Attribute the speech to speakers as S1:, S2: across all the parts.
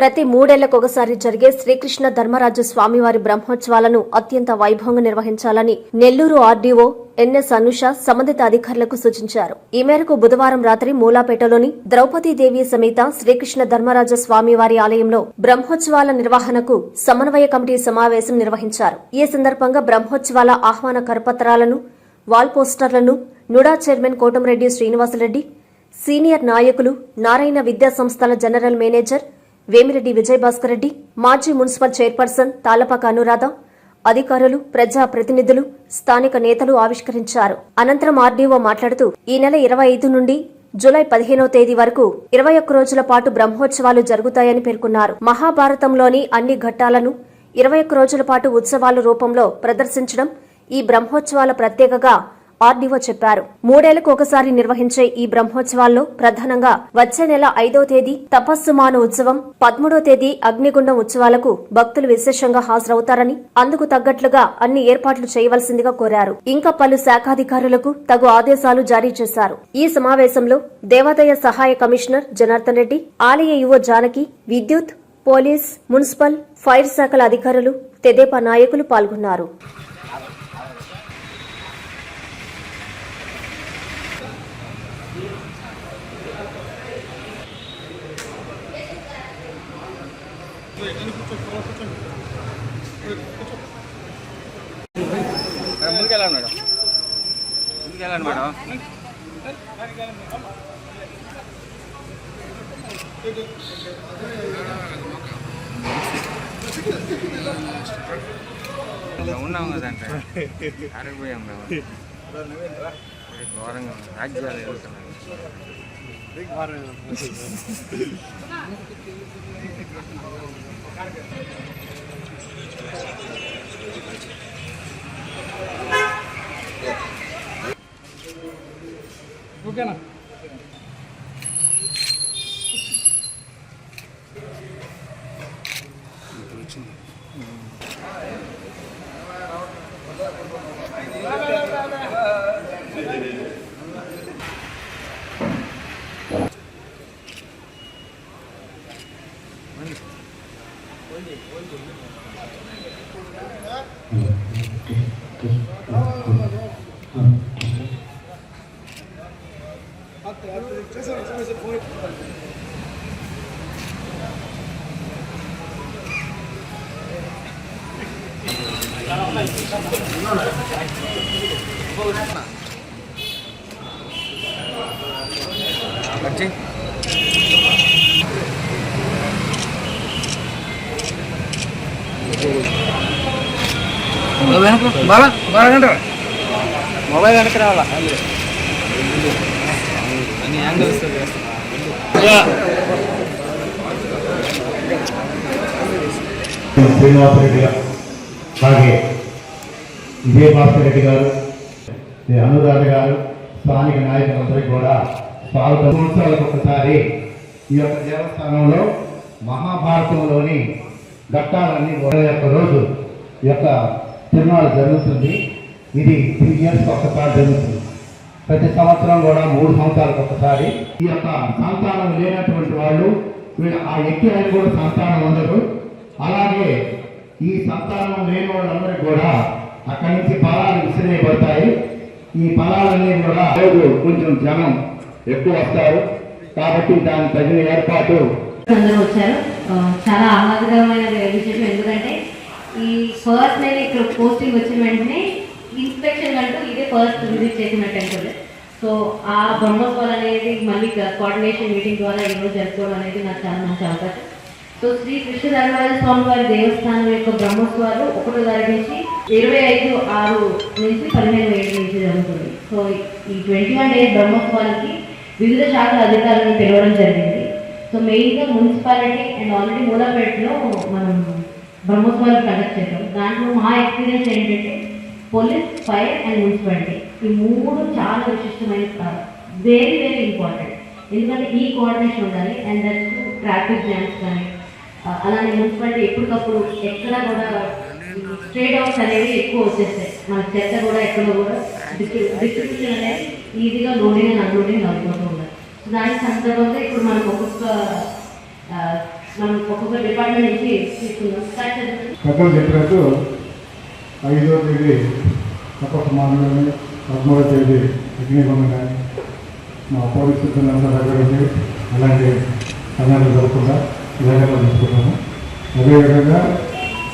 S1: ప్రతి మూడేళ్ళకొకసారి జరిగే శ్రీకృష్ణ ధర్మరాజు స్వామివారి బ్రహ్మోత్సవాలను అత్యంత వైభవంగా నిర్వహించాలని నెల్లూరు ఆర్డీఓ ఎన్ఎస్ అనుష సంబంధిత అధికారులకు సూచించారు. ఈ మేరకు బుధవారం రాత్రి మూలాపేటలోని ద్రౌపదీదేవి సమేత శ్రీకృష్ణ ధర్మరాజ స్వామివారి ఆలయంలో బ్రహ్మోత్సవాల నిర్వహణకు సమన్వయ కమిటీ సమావేశం నిర్వహించారు. ఈ సందర్భంగా బ్రహ్మోత్సవాల ఆహ్వాన కరపత్రాలను wall పోస్టర్లను NUDA chairman Kotamreddy Srinivasareddy senior నాయకులు నారాయణ విద్యా సంస్థల జనరల్ మేనేజర్ వేమిరెడ్డి విజయభాస్కర్ రెడ్డి మాజీ మున్సిపల్ చైర్పర్సన్ తాలపాక అనురాధ అధికారులు ప్రజా ప్రతినిధులు స్థానిక నేతలు ఆవిష్కరించారు. అనంతరం ఆర్డీఓ మాట్లాడుతూ ఈ నెల ఇరవై ఐదు నుండి జూలై పదిహేనో తేదీ వరకు ఇరవై ఒక్క రోజుల పాటు బ్రహ్మోత్సవాలు జరుగుతాయని పేర్కొన్నారు. మహాభారతంలోని అన్ని ఘట్టాలను ఇరవై ఒక్క రోజుల పాటు ఉత్సవాల రూపంలో ప్రదర్శించడం ఈ బ్రహ్మోత్సవాల ప్రత్యేకగా ఆర్డీఓ చెప్పారు. మూడేళ్ళకు ఒకసారి నిర్వహించే ఈ బ్రహ్మోత్సవాల్లో ప్రధానంగా వచ్చే నెల ఐదో తేదీ తపస్సుమాన ఉత్సవం పదమూడో తేదీ అగ్నిగుండం ఉత్సవాలకు భక్తులు విశేషంగా హాజరవుతారని అందుకు తగ్గట్లుగా అన్ని ఏర్పాట్లు చేయవలసిందిగా కోరారు. ఇంకా పలు శాఖాధికారులకు తగు ఆదేశాలు జారీ చేశారు. ఈ సమావేశంలో దేవాదాయ సహాయ కమిషనర్ జనార్దన్ రెడ్డి ఆలయ యువ జానకి విద్యుత్ పోలీస్ మున్సిపల్ ఫైర్ శాఖల అధికారులు తెదేపా నాయకులు పాల్గొన్నారు
S2: మేడం ముందుకెళ్ళండి మేడం ముందుకెళ్ళండి మేడం ఉన్నాం కదంటే ఆరిపోయాం మేము ఘోరంగా ఉంది. రాజ్యాలు వెళ్తున్నాయి
S3: ఓకేనా
S2: వచ్చి మొబైల్ వెనక్కి రావాలా అన్ని యాంగిల్స్
S4: శ్రీనివాసరెడ్డి గారు అలాగే విజయభాస్కర్ రెడ్డి గారు అనురాధ గారు స్థానిక నాయకులందరికీ కూడా స్వాగత సంవత్సరాలకు ఒకసారి ఈ యొక్క దేవస్థానంలో మహాభారతంలోని ఘట్టాలన్నీ ఒక ఒక్క రోజు ఈ యొక్క తిరునాళ్ళు జరుగుతుంది. ఇది త్రీ ఇయర్స్ ఒక్కసారి జరుగుతుంది. ప్రతి సంవత్సరం కూడా మూడు సంవత్సరాలకు ఒకసారి ఈ యొక్క సంతానం లేనటువంటి వాళ్ళు వీళ్ళు ఆ ఎక్కిన కూడా సంతానం ఉండదు అలాగే ఈ సంతానం లేని వాళ్ళందరికీ కూడా అక్కడి నుంచి ఫలాలు విసిరేయబడతాయి ఈ ఫలాలన్నీ కూడా రోజు కొంచెం జనం ఎక్కువ వస్తారు. కాబట్టి దానికి తగిన ఏర్పాటు.
S5: అందరూ వచ్చారు. చాలా ఆహ్లాదకరమైన విశేషం. ఎందుకంటే ఈ ఫస్ట్ నేను ఇక్కడ పోస్టింగ్ వచ్చిన వెంటనే ఇన్స్పెక్షన్ అంటూ ఇదే ఫస్ట్ విజిట్ చేసిన టెంపుల్ సో ఆ బ్రహ్మోత్సవాలు అనేది మళ్ళీ కోఆర్డినేషన్ మీటింగ్ ద్వారా ఈరోజు జరుపుకోవడం అనేది నాకు చాలా మంచి అవకాశం. సో శ్రీ కృష్ణధర్మరాజ స్వామి వారి దేవస్థానం యొక్క బ్రహ్మోత్సవాలు ఒకటో తారీఖు నుంచి ఇరవై ఐదు ఆరు నుంచి పదిహేను ఏడు నుంచి జరుగుతుంది. సో ఈ ట్వంటీ వన్ డేస్ బ్రహ్మోత్సవాలకి వివిధ శాఖల అధికారులను పిలవడం జరిగింది. సో మెయిన్గా మున్సిపాలిటీ అండ్ ఆల్రెడీ మూలపేటలో మనం బ్రహ్మోత్సవాలు కండక్ట్ చేసాం దాంట్లో మా ఎక్స్పీరియన్స్ ఏంటంటే పోలీస్ ఫైర్ అండ్ మున్సిపాలిటీ ఈ మూడు చాలా విశిష్టమైన వెరీ వెరీ ఇంపార్టెంట్ ఎందుకంటే ఈ కోఆర్డినేషన్ ఉండాలి. అండ్ దట్స్ ట్రాఫిక్ జామ్స్ కానీ అలానే మున్సిపాలిటీ ఎప్పటికప్పుడు ఎక్కడ కూడా స్ట్రేట్ అవుట్స్ అనేవి ఎక్కువ వచ్చేస్తాయి. మన చెత్త కూడా ఎక్కడ కూడా డిస్ట్రిబ్యూషన్ అనేది ఈజీగా లోడింగ్ అండ్ అన్లోడింగ్ అవుతూ ఉండాలి. దాని సందర్భంగా ఇప్పుడు మనకు ఒక్కొక్క మనం ఒక్కొక్క డిపార్ట్మెంట్ నుంచి తీసుకుందాం.
S6: పెద్దలు చెప్పినట్టు ఐదో తేదీ ఒక్కొక్క మానవుని పదమూడో తేదీ అగ్నిగుండం కానీ మా పోలీసు సిబ్బంది అందరూ అలాంటి సమయాలు జరగకుండా ఇలాగే తీసుకుంటాము అదేవిధంగా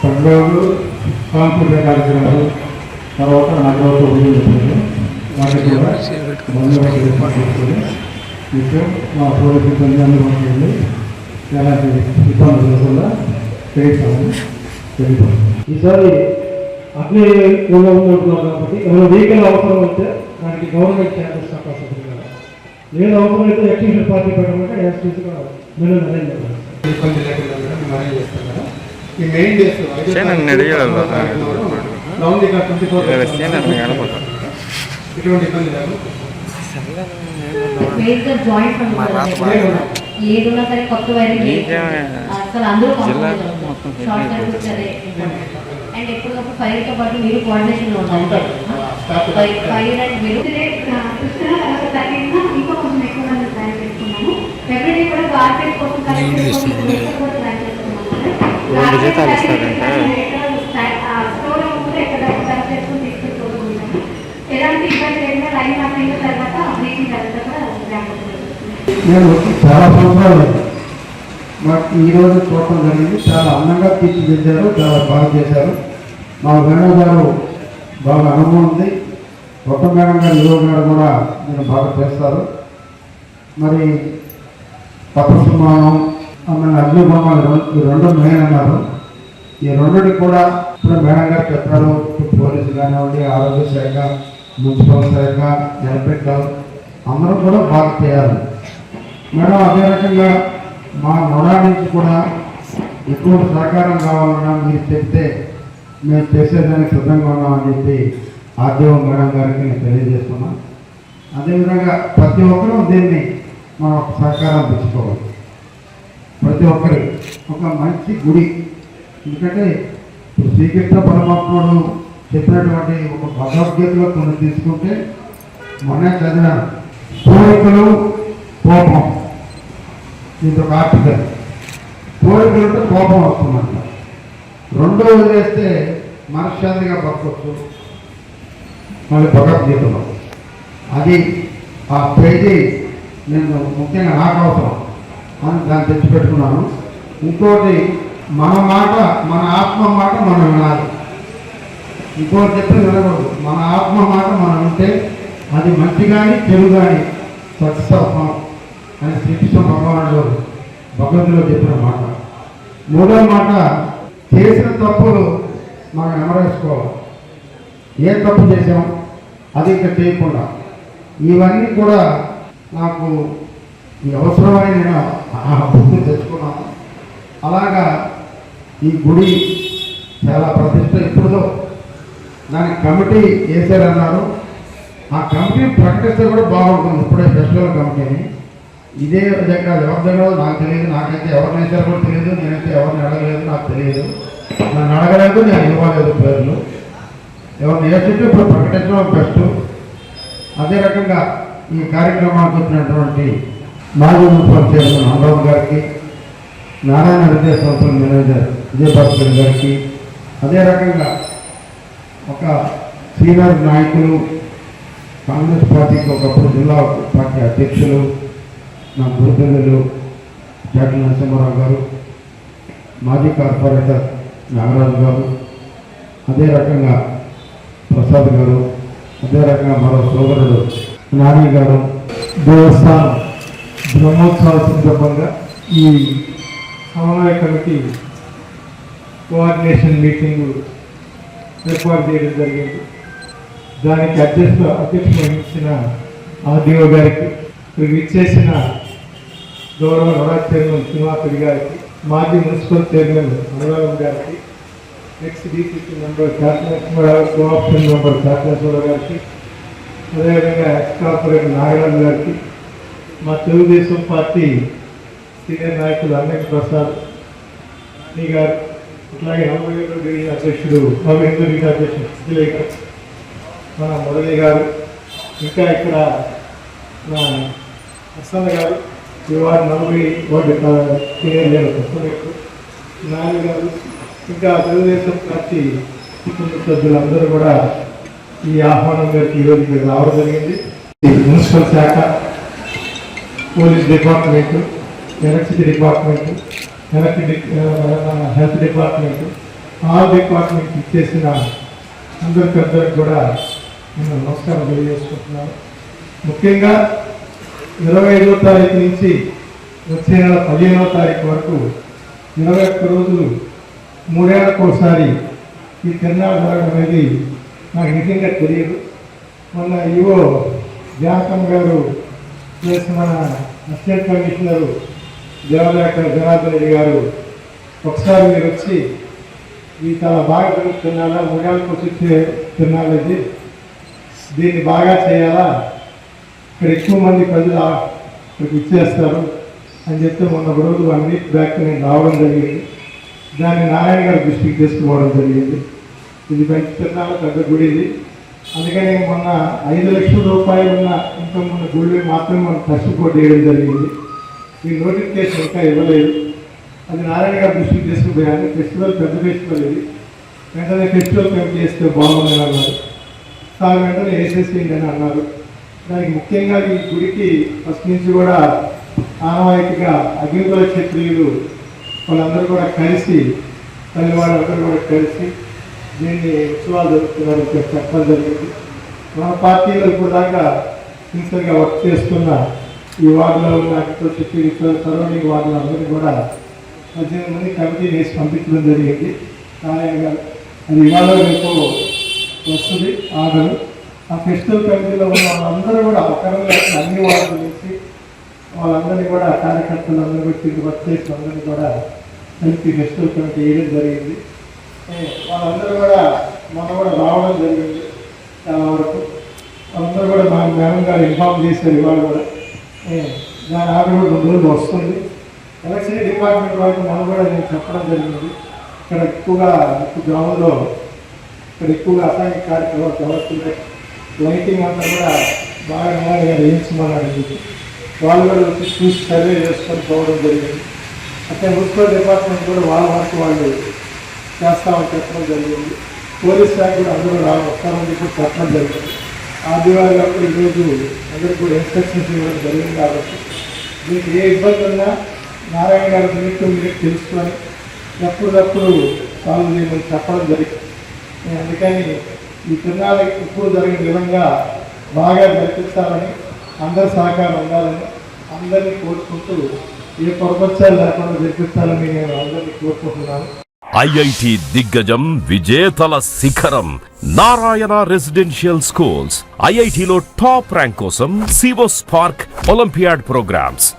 S6: పండుగలు సాంస్కృతిక కార్యక్రమాలు తర్వాత నగరోత్సవ ఉదయం వాటికి కూడా బందోబస్తు ఏర్పాటు చేసుకుని నిత్యం మా పోలీసు సిబ్బంది అందుబాటులో ఎలాంటి ఇబ్బందులు లేకుండా చేయిస్తామని తెలియదు
S3: ఈసారి అగ్ని ఊళ్ళో ఉంటున్నాం కాబట్టి ఏమైనా వెహికల్ అవసరం అయితే దానికి గవర్నమెంట్ ఛార్జెస్ అవకాశం ఉంది కదా లేదు అవసరం అయితే ఎక్స్టెన్షన్ పార్టీ పెట్టమంటే ఎస్టీసీగా మేము అరేంజ్ చేయాలి
S6: ఇబ్బంది లేకుండా కూడా మేము అరేంజ్ చేస్తాం ఈ మెయిన్ ట్వంటీ ఫోర్ ఇటువంటి ఇబ్బంది లేదు
S5: ఏదున్నా సరే కొత్త
S2: నీకేమే?
S5: అసలు అందరూ షార్ట్ సర్క్యూట్ అదే అండ్ ఎప్పటికప్పుడు ఫైర్తో పాటు మీరు కోఆర్డినేషన్లో ఉంటారు. ఫైర్ అండ్ మీరు.
S7: ఇంకా కొంచెం ఎక్కువ మంది ప్లాన్ చేసుకున్నాము ఫిబ్రవరి కూడా గార్డెన్ కోసం కలెక్ట్ చేసుకుని కూడా ప్లాన్ చేసుకున్నాము
S2: రెండు జీతాలు ఇస్తారంటే?
S7: స్టోర్ ఉంటే ఎక్కడ సెలెక్ట్ చేసుకుని తీసుకెళ్ళిపోతున్నాము ఎలాంటి ఇబ్బంది లేకుండా లైన్ అప్ అయిన తర్వాత మీటింగ్ తర్వాత కూడా ప్లాన్
S6: నేను వచ్చి చాలా సంవత్సరాలు మాకు ఈరోజు చూడటం జరిగింది. చాలా అందంగా తీర్చిదిద్దారు చాలా బాగా చేశారు. మా మేడం గారు బాగా అనుభవం ఉంది. కొత్త మేడం గారు ఈరోజు గారు కూడా నేను బాగా చేస్తారు. మరి తపస్సుమానం ఆమె అగ్నిబొమ్మలు ఈ రెండు మెయిన్ అన్నారు. ఈ రెండుని కూడా ఇప్పుడు మేడం గారు చెప్పారు. పోలీసు కానివ్వండి ఆరోగ్య శాఖ మున్సిపల్ శాఖ ఎలక్ట్రికల్ అందరూ కూడా బాగా చేయాలి. మేడం అదే రకంగా మా నొడా నుంచి కూడా ఎక్కువ సహకారం కావాలన్నా మీరు చెప్తే మేము చేసేదానికి సిద్ధంగా ఉన్నామని చెప్పి ఆర్డీఓ మేడం గారికి నేను తెలియజేస్తున్నా. అదేవిధంగా ప్రతి ఒక్కరూ దీన్ని మనం సహకారం తెచ్చుకోవాలి. ప్రతి ఒక్కరి ఒక మంచి గుడి. ఎందుకంటే శ్రీకృష్ణ పరమాత్ముడు చెప్పినటువంటి ఒక భగవద్గీతలో కొన్ని తీసుకుంటే మొన్న చదివాను కోరికలు కోపం. ఇది ఒక ఆర్టికల్ కోపం వస్తుందంట. రెండో వదిలేస్తే మనశ్శాంతిగా బతకొచ్చు. మళ్ళీ భగవద్గీతలో అది ఆ పేజీ నేను ముఖ్యంగా నాకు అవసరం. అని దాన్ని తెచ్చిపెట్టుకున్నాను. ఇంకోటి మన మాట మన ఆత్మ మాట మనం వినాలి. ఇంకోటి చెప్పి వినకూడదు. మన ఆత్మ మాట మనం ఉంటే అది మంచి కానీ చెడు కానీ సక్సెస్ అవుతాం అని శ్రీకృష్ణ భగవానుడు భగవంతుడు చెప్పిన మాట. మూడో మాట చేసిన తప్పులు మనం నెమరేసుకోవాలి ఏ తప్పు చేసాం అది ఇంకా చేయకుండా. ఇవన్నీ కూడా నాకు ఈ అవసరమని నేను ఆ బుద్ధి తెచ్చుకున్నాను. అలాగా ఈ గుడి చాలా ప్రతిష్ట ఇప్పుడు దానికి కమిటీ వేసారన్నారు ఆ కమిటీ ప్రకటిస్తే కూడా బాగుంటుంది. ఇప్పుడే ఫెస్టివల్ కమిటీని. ఇదే దగ్గర ఎవరి దగ్గర నాకు తెలియదు నాకైతే ఎవరిని వేశారు కూడా తెలియదు నేనైతే ఎవరిని అడగలేదు నాకు తెలియదు. నన్ను అడగలేదు నేను ఇవ్వలేదు పేర్లు. ఎవరిని వేసింటే ఇప్పుడు ప్రకటించడం బెస్ట్. అదే రకంగా ఈ కార్యక్రమానికి వచ్చినటువంటి మాజీ మున్సిపల్ చైర్మన్ అమరావు గారికి నారాయణ విద్యా సంస్థల మేనేజర్ విజయభాస్కర్ గారికి అదే రకంగా ఒక సీనియర్ నాయకులు కాంగ్రెస్ పార్టీకి ఒకప్పుడు జిల్లా పార్టీ అధ్యక్షులు నా గురుతులు జాటి నరసింహారావు గారు మాజీ కార్పొరేటర్ నాగరాజు గారు అదే రకంగా ప్రసాద్ గారు అదే రకంగా మరో సోదరుడు నాని గారు.
S3: దేవస్థానం బ్రహ్మోత్సవాల సందర్భంగా ఈ సమన్వయ కమిటీ కోఆర్డినేషన్ మీటింగ్ ఏర్పాటు చేయడం జరిగింది. దానికి అధ్యక్ష అధ్యక్ష వహించిన ఆర్డీఓ గారికి ఇచ్చేసిన గౌరవ నవరాజ్ చైర్మన్ శ్రీనివాసుడి గారికి మాజీ మున్సిపల్ చైర్మన్ అనురాగం గారికి next DCC member Kakinada cooption member Kakinada గారికి అదేవిధంగా ఎక్స్ కార్పొరేటర్ నాగరాజు గారికి మా తెలుగుదేశం పార్టీ సీనియర్ నాయకులు అన్నయ్య ప్రసాద్ నీ గారు అట్లాగే నలభై డివిజన్ అధ్యక్షుడు నలభై ఎనిమిది డివిజన్ అధ్యక్షుడు సిద్ధిలయ్య గారు మన మురళి గారు ఇంకా ఇక్కడ నా ప్రసన్న గారు ఈ వార్డు నలభై వార్డు కా- సీనియర్ లీడర్ ఇంకా తెలుగుదేశం పార్టీ కుటుంబ సభ్యులందరూ కూడా ఈ ఆహ్వానం గారికి ఈరోజు ఇక్కడ రావడం జరిగింది. మున్సిపల్ శాఖ police department electricity department electric health department all department ఇచ్చేసిన అందరికి అందరికి కూడా నేను నమస్కారం తెలియజేసుకుంటున్నాను. ముఖ్యంగా ఇరవై ఐదో తారీఖు నుంచి వచ్చే నెల పదిహేనో తారీఖు వరకు ఇరవై ఒక్క రోజులు మూడేళ్ళకు ఈ తిరునాడు జరగడం అనేది నాకు నిజంగా తెలియదు. మొన్న ఈవో జాతం గారు చేసిన అస్టేట్ అసిస్టెంట్ కమిషనర్ దేవాలయ జనార్దన్ రెడ్డి గారు ఒకసారి మీరు వచ్చి ఈ చాలా బాగా జరుగుతున్నారా మూడేళ్ళకి వచ్చి తి- ఇది దీన్ని బాగా చేయాలా? ఇక్కడ ఎక్కువ మంది ప్రజలు ఆ- ఇక్కడికి ఇచ్చేస్తారు. అని చెప్తే మొన్న ఒక రోజు వన్ వీక్ బ్యాక్ నేను రావడం జరిగింది. దాన్ని నారాయణ గారి దృష్టికి తీసుకుపోవడం జరిగింది. ఇది మంచి తిరునాళ్ళ పెద్ద గుడి ఇది. అందుకని మొన్న ఐదు లక్షల రూపాయలు ఉన్న ఇంకా మన గుడి మాత్రం మనం కష్టపోటు వేయడం జరిగింది. ఈ నోటిఫికేషన్ ఇంకా ఇవ్వలేదు. అది నారాయణ గారి దృష్టికి తీసుకుపోయాను ఫెస్టివల్ పెద్ద ఫెస్టివల్ ఇది. వెంటనే ఫెస్టివల్ మేము చేస్తే బాగుందని అన్నారు. తాను వెంటనే వేసేసింది అని అన్నారు. దానికి ముఖ్యంగా ఈ గుడికి ఫస్ట్ నుంచి కూడా ఆనవాయితీగా అగ్నికుల క్షత్రియులు వాళ్ళందరూ కూడా కలిసి తల్లి వాళ్ళందరూ కూడా కలిసి దీన్ని ఉత్సవాలు జరుపుతున్నారని చెప్పడం జరిగింది. మన పార్టీలో ఇప్పుడు దాకా సిన్సియర్గా వర్క్ చేస్తున్న ఈ వార్డులో ఉన్న అగ్నికుల క్షత్రియులు సరౌండింగ్ వార్డులు అందరూ కూడా పద్దెనిమిది మంది కమిటీ వేసి పంపించడం జరిగింది. నారాయణ గారు అది ఇవాళ రేపు వస్తుంది ఆర్డర్ ఆ ఫెస్టివల్ కమిటీలో ఉన్న వాళ్ళందరూ కూడా ఒకరి అన్ని వార్డుల నుంచి వాళ్ళందరినీ కూడా కార్యకర్తలందరూ కూడా తిరిగి వర్క్ చేసిన అందరినీ కూడా కలిపి ఫెస్టివల్ కమిటీ వేయడం జరిగింది. వాళ్ళందరూ కూడా మనం కూడా రావడం జరిగింది చాలా వరకు. అందరూ కూడా మా మేడం గారు ఇన్ఫార్మ్ చేశారు ఇవాళ కూడా. దాని ఆర్డర్ కూడా రెండు రోజులు వస్తుంది. ఎలక్షన్ డిపార్ట్మెంట్ వాళ్ళకి మనం కూడా నేను చెప్పడం జరిగింది. ఇక్కడ ఎక్కువగా గ్రామంలో ఇక్కడ ఎక్కువగా అసాంఘిక కార్యక్రమాలు జరుగుతుంటాయి. లైటింగ్ అంతా కూడా బాగా నారాయణ గారు వేయించమన్నాడు వాళ్ళు కూడా వచ్చి చూసి సర్వే చేసుకొని పోవడం జరిగింది. అట్లా మున్సిపల్ డిపార్ట్మెంట్ కూడా వాళ్ళ వరకు వాళ్ళు చేస్తామని చెప్పడం జరిగింది. పోలీస్ శాఖ కూడా అందరూ రా వస్తామని చెప్పి చెప్పడం జరిగింది. ఆదివారం అప్పుడు ఈరోజు అందరికీ కూడా ఇన్స్ట్రక్షన్స్ ఇవ్వడం జరిగింది కాబట్టి మీకు ఏ ఇబ్బంది ఉన్నా నారాయణ గారి నిమిత్తం మీరు తెలుసుకొని ఎప్పటికప్పుడు సాల్వ్ చేయమని చెప్పడం జరిగింది. అందుకని ఈ తిరునాళ్ళ ఎప్పుడు జరిగిన విధంగా బాగా జరిపిస్తారని అందరి సహకారం ఉండాలని అందరినీ కోరుకుంటూ ఏ పొరపచ్చాలు లేకుండా జరిపిస్తారని నేను అందరినీ కోరుకుంటున్నాను.
S8: ఐఐటి దిగ్గజం విజేతల శిఖరం నారాయణ రెసిడెన్షియల్ స్కూల్స్ ఐఐటిలో టాప్ ర్యాంక్ కోసం సివో స్పార్క్ ఒలింపియాడ్ ప్రోగ్రామ్స్.